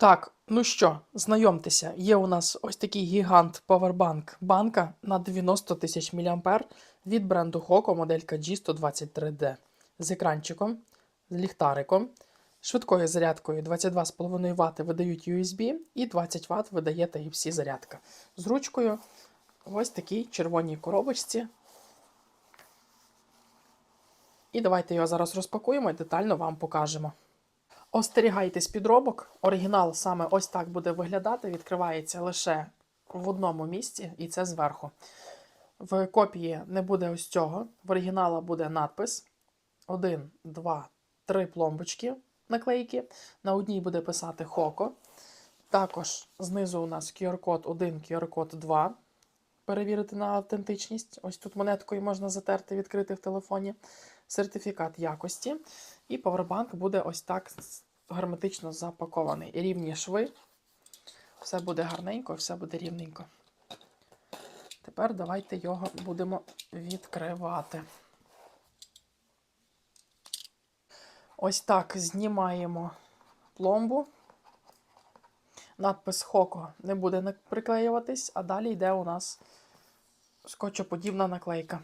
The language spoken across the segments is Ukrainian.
Так, ну що, знайомтеся, є у нас ось такий гігант Powerbank банка на 90 тисяч мА від бренду Hoco моделька G123D з екранчиком, з ліхтариком, швидкою зарядкою 22,5 Вт видають USB і 20 Вт видає Type-C зарядка. З ручкою ось такій червоній коробочці. І давайте його зараз розпакуємо і детально вам покажемо. Остерігайтесь підробок. Оригінал саме ось так буде виглядати. Відкривається лише в одному місці, і це зверху. В копії не буде ось цього. В оригінала буде надпис: 1, 2, 3 пломбочки наклейки. На одній буде писати Хоко. Також знизу у нас QR-код 1, QR-код 2. Перевірити на автентичність. Ось тут монеткою можна затерти, відкрити в телефоні. Сертифікат якості. І павербанк буде ось так герметично запакований. І рівні шви. Все буде гарненько, все буде рівненько. Тепер давайте його будемо відкривати. Ось так знімаємо пломбу. Надпис Хоко не буде приклеюватись, а далі йде у нас скотчоподібна наклейка.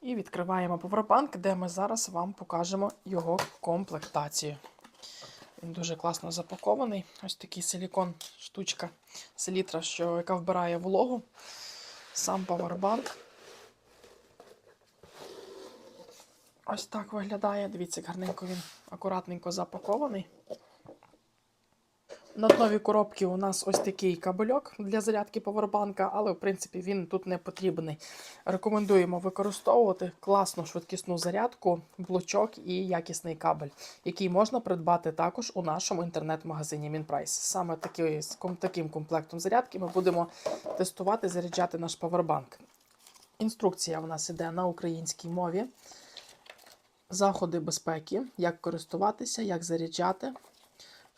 І відкриваємо повербанк, де ми зараз вам покажемо його комплектацію. Він дуже класно запакований. Ось такий силікон штучка селітра, що, яка вбирає вологу. Сам павербанк. Ось так виглядає. Дивіться, гарненько він акуратненько запакований. На днові коробки у нас ось такий кабельок для зарядки повербанка, але в принципі він тут не потрібний. Рекомендуємо використовувати класну швидкісну зарядку, блочок і якісний кабель, який можна придбати також у нашому інтернет-магазині Мінпрайс. Саме таки, з таким комплектом зарядки ми будемо тестувати, заряджати наш повербанк. Інструкція в нас іде на українській мові. Заходи безпеки, як користуватися, як заряджати.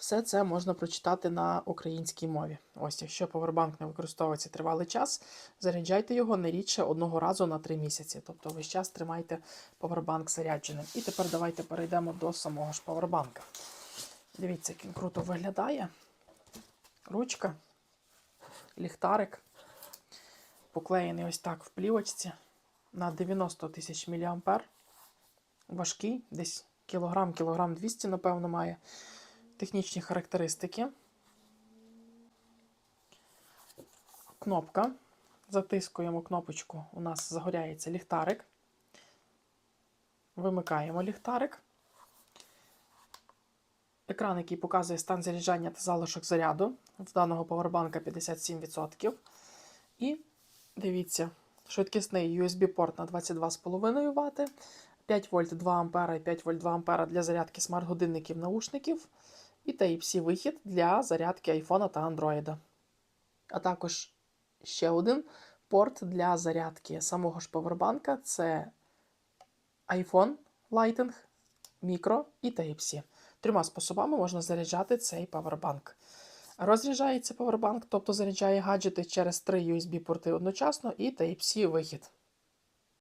Все це можна прочитати на українській мові. Ось, якщо повербанк не використовується тривалий час, заряджайте його не рідше одного разу на 3 місяці. Тобто весь час тримайте повербанк зарядженим. І тепер давайте перейдемо до самого ж повербанка. Дивіться, як він круто виглядає. Ручка, ліхтарик, поклеєний ось так в плівочці на 90 тисяч мА. Важкий, десь кілограм, кілограм 200, напевно, має технічні характеристики. Кнопка. Затискуємо кнопочку, у нас загоряється ліхтарик. Вимикаємо ліхтарик. Екран, який показує стан заряджання та залишок заряду. В даного павербанка 57%. І дивіться, швидкісний USB-порт на 22,5 Вт, 5 вольт 2 А і 5 вольт 2 А для зарядки смарт-годинників наушників і Type-C вихід для зарядки iPhone та Android. А також ще один порт для зарядки самого ж повербанка це iPhone Lightning, Micro і Type-C. Трьома способами можна заряджати цей павербанк. Розряджається павербанк, тобто заряджає гаджети через три USB-порти одночасно і Type-C вихід.